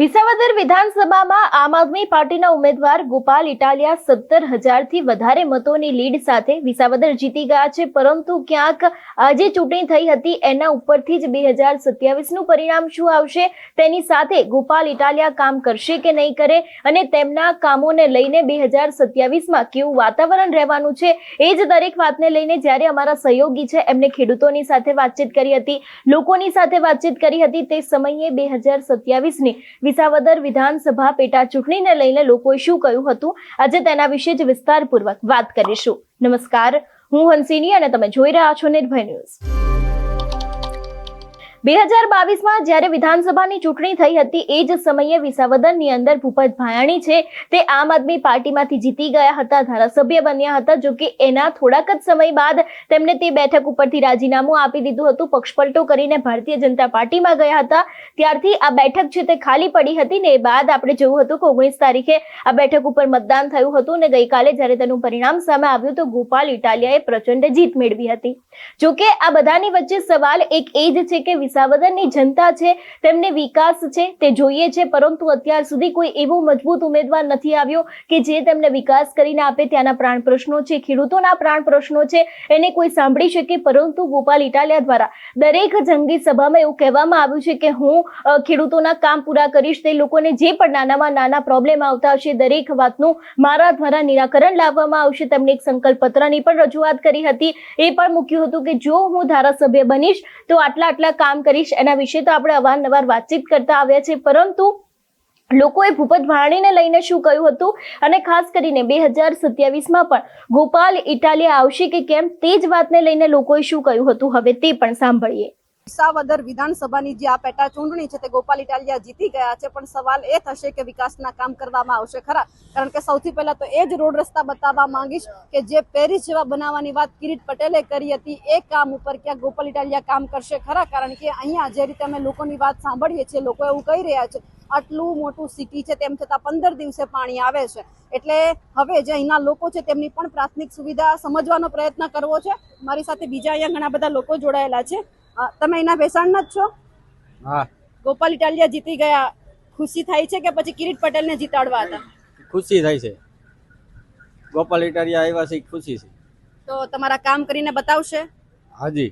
વિસાવદર વિધાનસભામાં આમ આદમી પાર્ટીના ઉમેદવાર ગોપાલ ઇટાલિયા સત્તર હજારથી વધારે મતોની લીડ સાથે વિસાવદર જીતી ગયા છે, પરંતુ ક્યાંક આજે ચૂંટણી થઈ હતી, એના ઉપરથી જ બે હજાર સત્યાવીસનું પરિણામ શું આવશે? તેની સાથે ગોપાલ ઇટાલિયા કામ કરશે કે નહીં કરે? અને તેમના કામોને લઈને બે હજાર સત્યાવીસમાં કેવું વાતાવરણ રહેવાનું છે? એ જ દરેક વાતને લઈને જ્યારે અમારા સહયોગી છે, એમને ખેડૂતોની સાથે વાતચીત કરી હતી. લોકોની સાથે વાતચીત કરી હતી તે સમયે બે હજાર સત્યાવીસની વિસાવદર વિધાનસભા પેટા ચૂંટણીને લઈને લોકોએ શું કહ્યું હતું? આજે તેના વિશે જ વિસ્તારપૂર્વક વાત કરીશું. નમસ્કાર, હું હંસિની અને તમે જોઈ રહ્યા છો નિર્ભય ન્યૂઝ. બે હજાર બાવીસમાં જ્યારે વિધાનસભાની ચૂંટણી થઈ હતી, એ જ સમયે વિસાવદરની અંદર ભૂપત ભાયાણી છે. તે આમ આદમી પાર્ટીમાંથી જીતી ગયા હતા, ધારાસભ્ય બન્યા હતા, જો કે એના થોડાક જ સમય બાદ તેમણે તે બેઠક ઉપરથી રાજીનામું આપી દીધું હતું. પક્ષપલટો કરીને ભારતીય જનતા પાર્ટીમાં ગયા હતા. ત્યારથી આ બેઠક છે તે ખાલી પડી હતી ને એ બાદ આપણે જોયું હતું કે ઓગણીસ તારીખે આ બેઠક ઉપર મતદાન થયું હતું ને ગઈકાલે જ્યારે તેનું પરિણામ સામે આવ્યું તો ગોપાલ ઇટાલિયાએ પ્રચંડ જીત મેળવી હતી. જો કે આ બધાની વચ્ચે સવાલ એક એ જ છે કે વિસાવદરની જનતા છે, તેમને વિકાસ છે, તે જોઈએ છે, પરંતુ અત્યાર સુધી કોઈ એવો મજબૂત ઉમેદવાર નથી આવ્યો કે જે તેમને વિકાસ કરીને આપે ત્યાંના પ્રાણ પ્રશ્નો છે, ખેડૂતોના પ્રાણ પ્રશ્નો છે, એને કોઈ સાંભળી શકે, પરંતુ ગોપાલ ઇટાલિયા દ્વારા દરેક જંગી સભામાં એવું કહેવામાં આવ્યું છે કે હું ખેડૂતોના કામ પૂરા કરીશ, તે લોકોને જે પણ નાનામાં નાના પ્રોબ્લેમ આવતા હશે, દરેક વાતનું મારા દ્વારા નિરાકરણ લાવવામાં આવશે, તેમણે એક સંકલ્પ પત્રની પણ રજૂઆત કરી હતી. એ પણ મૂક્યું હતું કે જો હું ધારાસભ્ય બનીશ, તો આટલા આટલા કામ કરીશ, એના વિશે તો આપણે અવારનવાર વાતચીત કરતા આવ્યા છે પરંતુ લોકોએ ભૂપત ભાણીને લઈને શું કહ્યું હતું? અને ખાસ કરીને બે હજાર સત્યાવીસમાં પણ ગોપાલ ઇટાલિયા આવશે કે કેમ? તે જ વાતને લઈને લોકોએ શું કહ્યું હતું? હવે તે પણ સાંભળીએ. વિસાવદર વિધાનસભાની જે આ પેટા ચૂંટણી છે તે ગોપાલ ઇટાલિયા જીતી ગયા છે, પણ સવાલ એ થશે કે વિકાસના કામ કરવામાં આવશે ખરા. કારણ કે સૌથી પહેલા તો એ જ રોડ રસ્તા બતાવવા માંગીશ કે જે પેરિસ જેવા બનાવવાની વાત કિરીટ પટેલે કરી હતી, એ કામ ઉપર ક્યાં ગોપાલ ઇટાલિયા કામ કરશે ખરા? કારણ કે અહીંયા જે રીતે અમે લોકોની વાત સાંભળીએ છીએ, લોકો એવું કહી રહ્યા છે, આટલું મોટું સિટી છે તેમ છતાં પંદર દિવસે પાણી આવે છે. એટલે હવે જે અહીંના લોકો છે તેમની પણ પ્રાથમિક સુવિધા સમજવાનો પ્રયત્ન કરવો છે. મારી સાથે બીજા અહીંયા ઘણા બધા લોકો જોડાયેલા છે. તમે એના ભેસાણના જ છો? હા. ગોપાલ ઇટાલિયા જીતી ગયા. ખુશી થાય છે કે પછી કિરીટ પટેલને જીતાડવા હતા? ખુશી થાય છે. ગોપાલ ઇટાલિયા આવ્યા છે ખુશી છે. તો તમારા કામ કરીને બતાવશે? હાજી.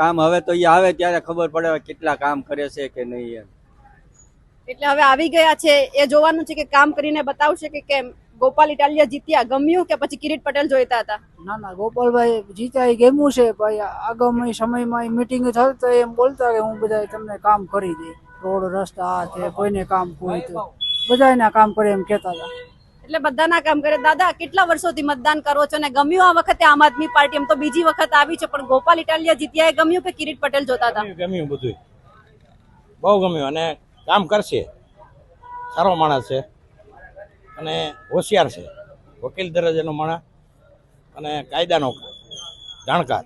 કામ હવે તો એ આવે ત્યારે ખબર પડે કેટલા કામ કરે છે કે નહીં એમ. એટલે હવે આવી ગયા છે. એ જોવાનું છે કે કામ કરીને બતાવશે કે કેમ? ગોપાલ ઇટાલિયા જીત્યા. ગમ્યું કે પછી કિરીટ પટેલ જોઈતા હતા? ના ના ગોપાલભાઈ જીત્યા એ ગેમું છે. ભાઈ આગામી સમયમાં મિટિંગ થાય તો એમ બોલતા કે હું બધા તમને કામ કરી દઈ રોડ રસ્તા આ છે કોઈને કામ કોઈ તો. બધાના કામ કરે એમ કહેતા હતા. એટલે બધાના કામ કરે. દાદા કેટલા વર્ષોથી મતદાન કરો છો ને ગમ્યું આ વખતે આમ આદમી પાર્ટી? એમ તો બીજી વખત આવી છે પણ ગોપાલ ઇટાલિયા જીત્યા એ ગમ્યું કે કિરીટ પટેલ જોતા હતા? ગમ્યું ગમ્યું બધું બહુ ગમ્યું અને કામ કરશે. સારો માણસ છે. અને હોશિયાર છે. વકીલ દરજ્જાનો માણસ અને કાયદાનો જાણકાર.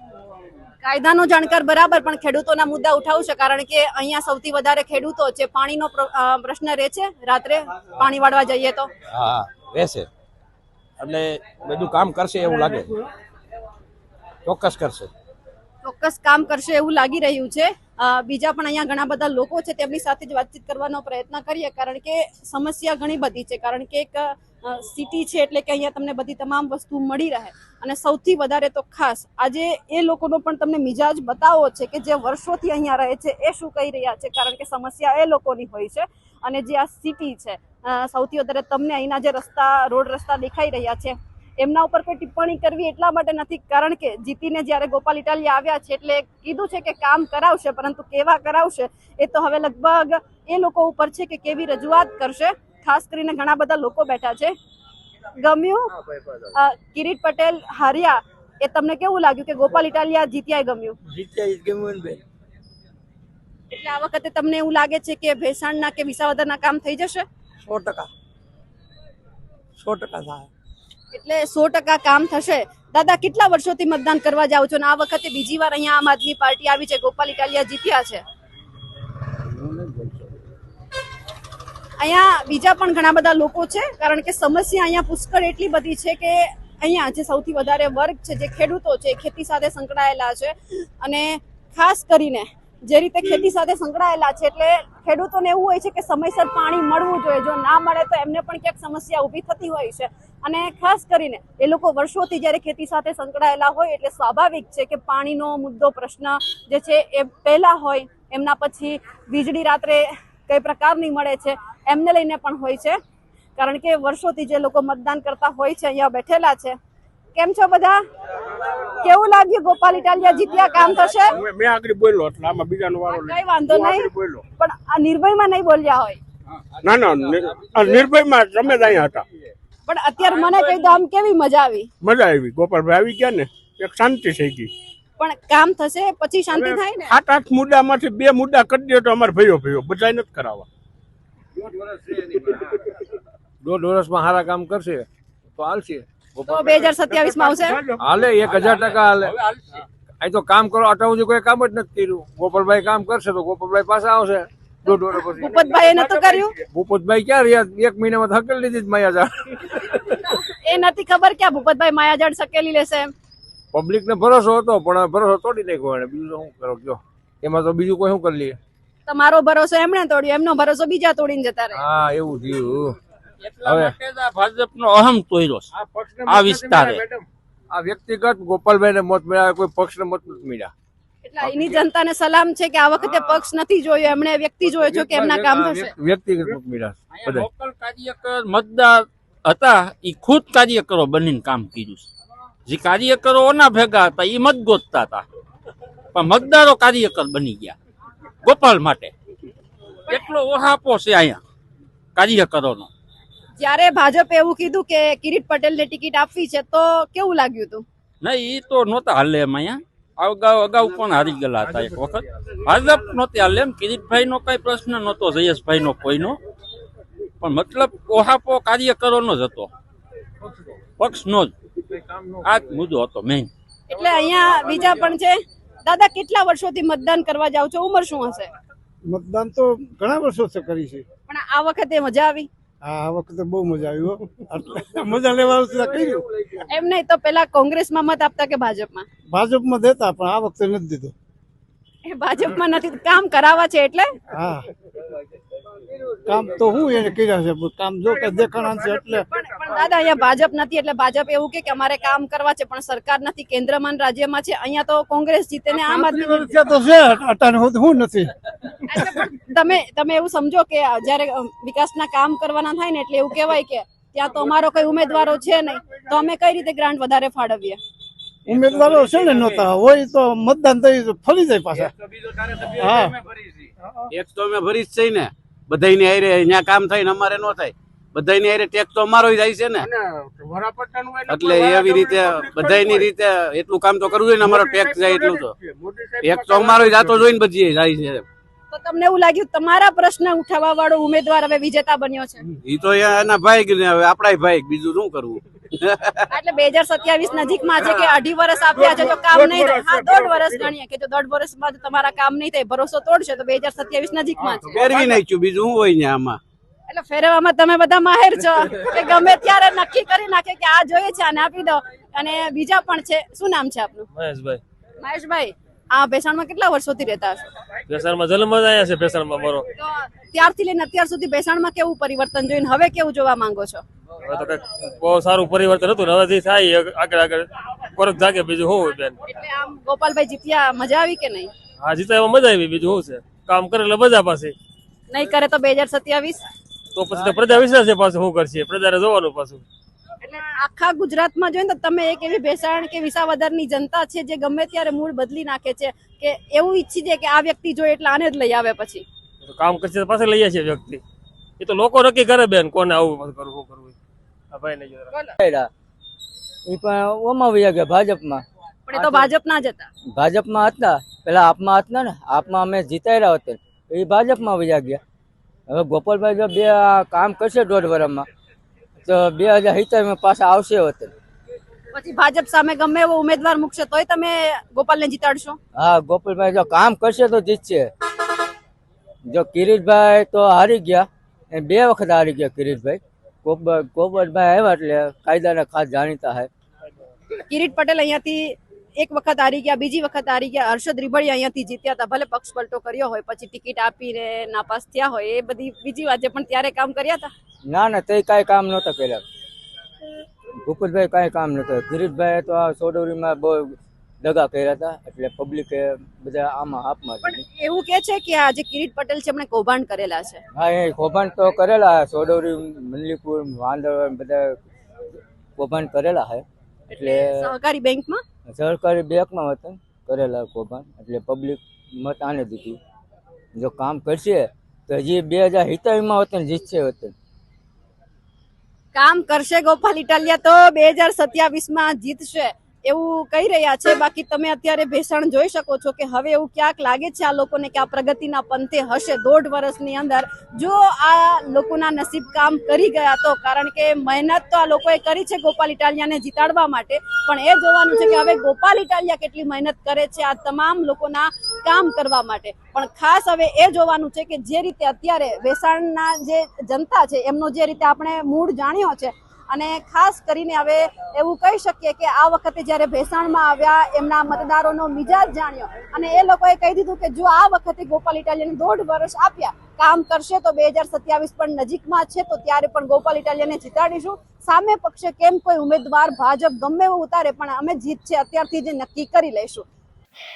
કાયદાનો જાણકાર બરાબર પણ ખેડૂતોના મુદ્દા ઉઠાવશે કારણ કે અહીંયા સૌથી વધારે ખેડૂતો છે પાણીનો પ્રશ્ન રહે છે રાત્રે પાણી વાળવા જઈએ તો? હા રહેશે એટલે બધું કામ કરશે એવું લાગે. ચોક્કસ કરશે. ચોક્કસ કામ કરશે એવું લાગી રહ્યું છે. બીજા પણ અહીંયા ઘણા બધા લોકો છે, તેમની સાથે જ વાતચીત કરવાનો પ્રયત્ન કરીએ, કારણ કે સમસ્યા ઘણી બધી છે, કારણ કે એક સિટી છે એટલે કે અહીંયા તમને બધી તમામ વસ્તુ મળી રહે. અને સૌથી વધારે તો ખાસ, આજે એ લોકોનો પણ તમને મિજાજ બતાવો છે કે જે વર્ષોથી અહીંયા રહે છે, એ શું કહી રહ્યા છે, કારણ કે સમસ્યા એ લોકોની હોય છે. અને જે આ સિટી છે સૌથી વધારે તમને અહીંના જે રસ્તા, રોડ રસ્તા દેખાઈ રહ્યા છે એમના ઉપર કોઈ ટિપ્પણી કરવી એટલા માટે નથી કારણ કે જીતીને જ્યારે ગોપાલ ઇટાલિયા આવ્યા છે એટલે કીધું છે કે કામ કરાવશે પરંતુ કેવા કરાવશે એ તો હવે લગભગ એ લોકો ઉપર છે કે કેવી રજૂઆત કરશે. ખાસ કરીને ઘણા બધા લોકો બેઠા છે. ગમ્યું? કિરીટ પટેલ હાર્યા એ તમને કેવું લાગ્યું કે ગોપાલ ઇટાલિયા જીત્યા ગમ્યું? જીત્યા ગમ્યું બેન એટલે આ વખતે તમને એવું લાગે છે કે ભેસાણના કે વિસાવદરના કામ થઈ જશે? સો ટકા. સો ટકા થાય. એટલે સો ટકા કામ થશે. દાદા, કેટલા વર્ષોથી મતદાન કરવા જાવ છો? અને આ વખતે બીજી વાર અહીંયા આમ આદમી પાર્ટી આવી છે. ગોપાલ ઇટાલિયા જીત્યા છે. અહીંયા બીજા પણ ઘણા બધા લોકો છે, કારણ કે સમસ્યા અહીંયા પુષ્કળ એટલી બધી છે કે અહીંયા જે સૌથી વધારે વર્ગ છે, જે ખેડૂતો છે ખેતી સાથે સંકળાયેલા છે. અને ખાસ કરીને જે રીતે ખેતી સાથે સંકળાયેલા છે એટલે ખેડૂતોને એવું હોય છે કે સમયસર પાણી મળવું જોઈએ. જો ના મળે તો એમને પણ ક્યાંક સમસ્યા ઊભી થતી હોય છે. અને ખાસ કરીને એ લોકો વર્ષોથી જ્યારે ખેતી સાથે સંકળાયેલા હોય એટલે સ્વાભાવિક છે કે પાણીનો મુદ્દો પ્રશ્ન જે છે એ પહેલાં હોય, એમના પછી વીજળી રાત્રે કઈ પ્રકારની મળે છે, એમને લઈને પણ હોય છે. કારણ કે વર્ષોથી જે લોકો મતદાન કરતા હોય છે, અહીંયા બેઠેલા છે કેમ છો બધા? કેવું લાગ્યું ગોપાલ ઇટાલિયા જીત્યા? કામ થશે? મેં આગળ બોલ્યો એટલે આમાં બીજાનો વારો કઈ વાંધો નહીં. પણ આ નિર્ભયમાં નહીં બોલ્યા હોય. ના ના નિર્ભયમાં તમે જ અહીંયા હતા. પણ અત્યારે મને કહી દો આમ કેવી મજા આવી? મજા આવી. ગોપાલભાઈ આવી ગયા ને એક શાંતિ થઈ ગઈ. પણ કામ થશે પછી શાંતિ થાય ને? આઠ આઠ મુદ્દામાંથી બે મુદ્દા કરી દે તો અમારે ભયો ભયો બધા નથી કરાવવા. દોઢ વર્ષમાં સારા કામ કરશે તો હાલશે. તો બે હજાર સત્યાવીસમાં આવશે? હાલે એક હજાર ટકા હાલે. અહીં તો કામ કરો અટાવું કોઈ કામ જ નથી કર્યું. ગોપાલભાઈ કામ કરશે તો ગોપાલભાઈ પાસે આવશે. ભૂપતભાઈ એ નતું કર્યું? ભૂપતભાઈ ક્યાં રહ્યા? એક મહિનામાં થકેલ લીધી જ માયાજાળ. એ નથી ખબર ક્યાં ભૂપતભાઈ માયાજાળ સકેલી લેશે પબ્લિક ને ભરોસો હતો પણ ભરોસો તોડી નાખ્યો એને. બીજું શું કરો કયો? એમાં તો બીજું કોઈ શું કરી લઈએ તમારો ભરોસો એમણે તોડ્યો એમનો ભરોસો બીજા તોડીને જતા રહે. હા એવું થયું. હવે ભાજપનો અહમ તોયરો છે. આ વિસ્તારે. આ વ્યક્તિગત ગોપાલભાઈ મત મળ્યા કોઈ પક્ષ મત નથી મળ્યા. એટલે એની જનતાને સલામ છે કે આ વખતે પક્ષ નથી જોયો એમણે વ્યક્તિ જોયો છે કે એમના કામ થશે વ્યક્તિગત મત મળ્યા લોકલ કાર્યકર મતદાર હતા એ ખુદ કાર્યકરો બનીને કામ કર્યું છે. જે કાર્યકરો ઓના ભેગા હતા એ મત ગોતતા હતા. પણ મતદારો કાર્યકર બની ગયા ગોપાલ માટે. એટલો ઓહાપો છે અહીંયા કાર્યકરોનો. જ્યારે ભાજપે એવું કીધું કે કિરીટ પટેલને ટિકિટ આપવી છે તો કેવું લાગ્યું હતું નહીં એ તો નહોતા હાલે એમ અહીંયા. અગાઉ અગાઉ પણ હારી ગયેલા હતા એક વખત? ભાજપ નહોતી હાલે એમ. કિરીટભાઈ નો કઈ પ્રશ્ન નહોતો જયેશભાઈ નો કોઈનો. પણ મતલબ ઓહાપો કાર્યકરોનો જ હતો. પક્ષનો જ. આ જ મુદ્દો હતો મેઇન એટલે અહીંયા બીજા પણ છે? દાદા કેટલા વર્ષોથી મતદાન કરવા જાવ છો? ઉંમર શું હશે? મતદાન તો ઘણા વર્ષો કરી છે. પણ આ વખતે મજા આવી? આ વખતે બહુ મજા આવી એટલે મજા લેવાનું છે કર્યું એમ નહીં તો પેલા કોંગ્રેસમાં મત આપતા કે ભાજપમાં? ભાજપમાં દેતા પણ આ વખતે નથી દીધું. એ ભાજપમાં નથી કામ કરાવવા છે એટલે? હા. કામ તો હું એને કર્યા છે કામ જો કે દેખાણા છે એટલે દાદા અહીંયા ભાજપ નથી એટલે ભાજપ એવું કે કે અમારે કામ કરવા છે પણ સરકાર નથી કેન્દ્રમાં રાજ્યમાં છે અહીંયા તો કોંગ્રેસ જીતે ને આમ આદમી. તો છે અટાને હું હું નથી. તમે તમે એવું સમજો કે જ્યારે વિકાસના કામ કરવાના થાય ને એટલે એવું કહેવાય કે ત્યાં તો અમારો કઈ ઉમેદવારો છે નહીં તો અમે કઈ રીતે ગ્રાન્ટ વધારે ફાળવીએ? ઉમેદવારો છે ને નહોતા હોય તો મતદાન થઈ ફરી જાય પાછા. હા. એક તો અમે ભરી જ છે ને. બધાયની હારે અહીંયા કામ થાય ને અમારે ન થાય. બધાયની હારે ટેક્સ તો અમારો જાય છે ને. એટલે એવી રીતે બધાની રીતે એટલું કામ તો કરવું જોઈએ ને અમારો ટેક્સ જાય એટલું તો. ટેક્સ તો અમારો જાતો જોઈને બધી જાય છે તો તમને એવું લાગ્યું તમારા પ્રશ્ન ઉઠાવવા વાળો ઉમેદવાર હવે વિજેતા બન્યો છે? એ તો એના ભાઈ હવે આપણા ભાઈ બીજું શું કરવું? એટલે બે હજાર સત્યાવીસ નજીકમાં છે કે અઢી વર્ષ આપ્યા છે તો કામ નહીં થાય. હા દોઢ વર્ષ ગણીએ કે જો દોઢ વર્ષ બાદ તમારા કામ નહીં થાય. ભરોસો તોડશે તો બે હજાર સત્યાવીસ નજીકમાં છે. ફેરવી નાખ્યું બીજું શું હોય ને આમાં? એટલે ફેરવવામાં તમે બધા માહેર છો કે ગમે ત્યારે નક્કી કરી નાખે કે આ જોઈએ છે આને આપી દો. અને બીજા પણ છે. શું નામ છે આપનું? મહેશભાઈ. મહેશભાઈ આ ભેસાણમાં કેટલા વર્ષોથી રહેતા હશો? ભેસાણમાં જન્મ જ છે ભેસાણમાં મારો. ત્યારથી લઈને અત્યાર સુધી ભેસાણમાં કેવું પરિવર્તન જોઈને હવે કેવું જોવા માંગો છો? તો બહુ સારું પરિવર્તન હતું હવે જે થાય આગળ આગળ કોરક જાગે બીજું હોવું બેન? એટલે આમ ગોપાલભાઈ જીત્યા મજા આવી કે નહીં? હા જીતા એમાં મજા આવી બીજું શું છે? કામ કરે એટલે મજા પાસે. નહીં કરે તો બે હજાર સત્યાવીસ? તો પછી તો પ્રજા વિશ્વાસ છે પાછું શું કરશે? પ્રજાને જોવાનું પાછું. એટલે આખા ગુજરાતમાં જોઈએ ને તો તમે એક એવી ભેસાણ કે વિસાવદરની જનતા છે જે ગમે ત્યારે મૂળ બદલી નાખે છે કે એવું ઈચ્છી છે કે આ વ્યક્તિ જોઈએ એટલે આને જ લઈ આવે પછી. કામ કરશે પાસે લઈ આવે છે વ્યક્તિ. એ તો લોકો નક્કી કરે બેન કોને આવું કરવું કરવું. ભાઈ એ પણ ઓમાં વયા ગયા ભાજપમાં. પણ એ તો ભાજપના જ હતા. ભાજપમાં હતા. પેલા આપમાં હતા ને આપમાં અમે જીતાડ્યા હતા. એ ભાજપમાં વયા ગયા. હવે ગોપાલભાઈ જો બે આ કામ કરશે દોઢ વર્ષમાં તો બે હજાર સિત્તેરમાં પાછા આવશે હોતે પછી ભાજપ સામે ગમે એવો ઉમેદવાર મૂકશે તોય તમે ગોપાલને જીતાડશો? હા ગોપાલભાઈ જો કામ કરશે તો જીતશે. જો કિરીટભાઈ તો હારી ગયા. એ બે વખત હારી ગયા કિરીટભાઈ. ગોબર ગોબરભાઈ આવ્યા એટલે કાયદાના ખાસ જાણીતા હે. કિરીટ પટેલ અહીંયાથી એક વખત હારી ગયા બીજી વખત હારી ગયા હર્ષદ રીબડિયા અહીંયાથી જીત્યા હતા. ભલે પક્ષ પલટો કર્યો હોય પછી ટિકિટ આપીને નાપાસ થયા હોય એ બધી બીજી વાત છે પણ ત્યારે કામ કર્યા હતા? ના ના તે કાંઈ કામ નહોતા કર્યા. ભૂપતભાઈ કાંઈ કામ નહોતું ગિરીશભાઈ તો આ સોડોરીમાં બહુ દગા કર્યા હતા એટલે પબ્લિકે બધા આમાં આપમાં પણ એવું કે છે કે આ જે કિરીટ પટેલ છે એમણે કૌભાંડ કરેલા છે? હા એ કૌભાંડ તો કરેલા સોડોરી મલ્લીપુર વાંદળ બધા કૌભાંડ કરેલા છે. એટલે સહકારી બેંકમાં? સરકારી બેંકમાં વતન કરેલા કૌભાંડ. એટલે પબ્લિક મત આને દીધું. જો કામ કરશે, તો હજી બે હજાર સિત્તાવીસમાં વતન જીતશે વતન કામ કરશે ગોપાલ ઇટાલિયા તો બે હજાર સત્યાવીસમાં જીતશે. એવું કહી રહ્યા છે. બાકી તમે અત્યારે ભેસાણ જોઈ શકો છો કે હવે એવું ક્યાંક લાગે છે આ લોકોને કે આ પ્રગતિના પંથે હશે દોઢ વર્ષની અંદર. જો આ લોકોના નસીબ કામ કરી ગયા તો, કારણ કે મહેનત તો આ લોકોએ કરી છે ગોપાલ ઇટાલિયાને જીતાડવા માટે, પણ એ જોવાનું છે કે હવે ગોપાલ ઇટાલિયા કેટલી મહેનત કરે છે આ તમામ લોકોના કામ કરવા માટે. પણ ખાસ હવે એ જોવાનું છે કે જે રીતે અત્યારે વેસાણના જે જનતા છે, એમનો જે રીતે આપણે મૂળ જાણ્યો છે અને ખાસ કરીને હવે એવું કહી શકીએ કે આ વખતે જ્યારે ભેસાણમાં આવ્યા, એમના મતદારોનો મિજાજ જાણ્યો અને એ લોકોએ કહી દીધું કે જો આ વખતે ગોપાલ ઇટાલિયાને દોઢ વર્ષ આપ્યા, કામ કરશે તો બે હજાર સત્યાવીસ પણ નજીકમાં છે, તો ત્યારે પણ ગોપાલ ઇટાલિયાને જીતાડીશું. સામે પક્ષે કેમ કોઈ ઉમેદવાર ભાજપ ગમે એવું ઉતારે, પણ અમે જીત છે, અત્યારથી જ નક્કી કરી લઈશું.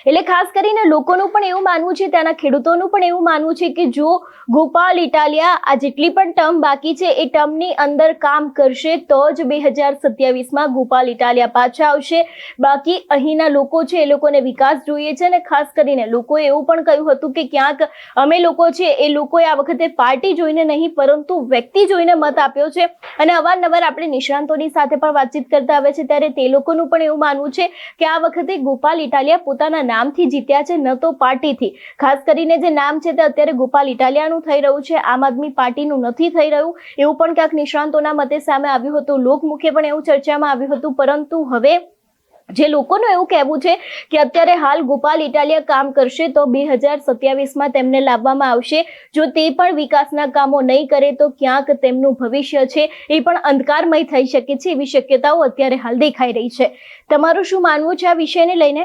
એટલે ખાસ કરીને લોકોનું પણ એવું માનવું છે, ત્યાંના ખેડૂતોનું પણ એવું માનવું છે કે જો ગોપાલ ઇટાલિયા આ જેટલી પણ ટર્મ બાકી છે, એ ટર્મની અંદર કામ કરશે તો જ બે હજાર સત્યાવીસમાં ગોપાલ ઇટાલિયા પાછા આવશે. બાકી અહીંના લોકો છે, એ લોકોને વિકાસ જોઈએ છે અને ખાસ કરીને લોકોએ એવું પણ કહ્યું હતું કે ક્યાંક અમે લોકો છે, એ લોકોએ આ વખતે પાર્ટી જોઈને નહીં, પરંતુ વ્યક્તિ જોઈને મત આપ્યો છે. અને અવારનવાર આપણે નિષ્ણાંતોની સાથે પણ વાતચીત કરતા આવે છે, ત્યારે તે લોકોનું પણ એવું માનવું છે કે આ વખતે ગોપાલ ઇટાલિયા પોતાના નામથી જીત્યા છે, ન તો પાર્ટીથી. ખાસ કરીને જે નામ છે તે અત્યારે ગોપાલ ઇટાલિયાનું થઈ રહ્યું છે, આમ આદમી પાર્ટીનું નથી થઈ રહ્યું. એવું પણ ક્યાંક નિષ્ણાંતોના મતે સામે આવ્યું હતું. લોકમુખે પણ એવું ચર્ચામાં આવ્યું હતું, પરંતુ હવે જે લોકોનું એવું કહેવું છે કે અત્યારે હાલ ગોપાલ ઇટાલિયા કામ કરશે તો બે હજાર સત્યાવીસમાં તેમને લાવવામાં આવશે. જો તે પણ વિકાસના કામો નહીં કરે તો ક્યાંક તેમનું ભવિષ્ય છે એ પણ અંધકારમય થઈ શકે છે એવી શક્યતાઓ અત્યારે હાલ દેખાઈ રહી છે. તમારું શું માનવું છે આ વિષયને લઈને?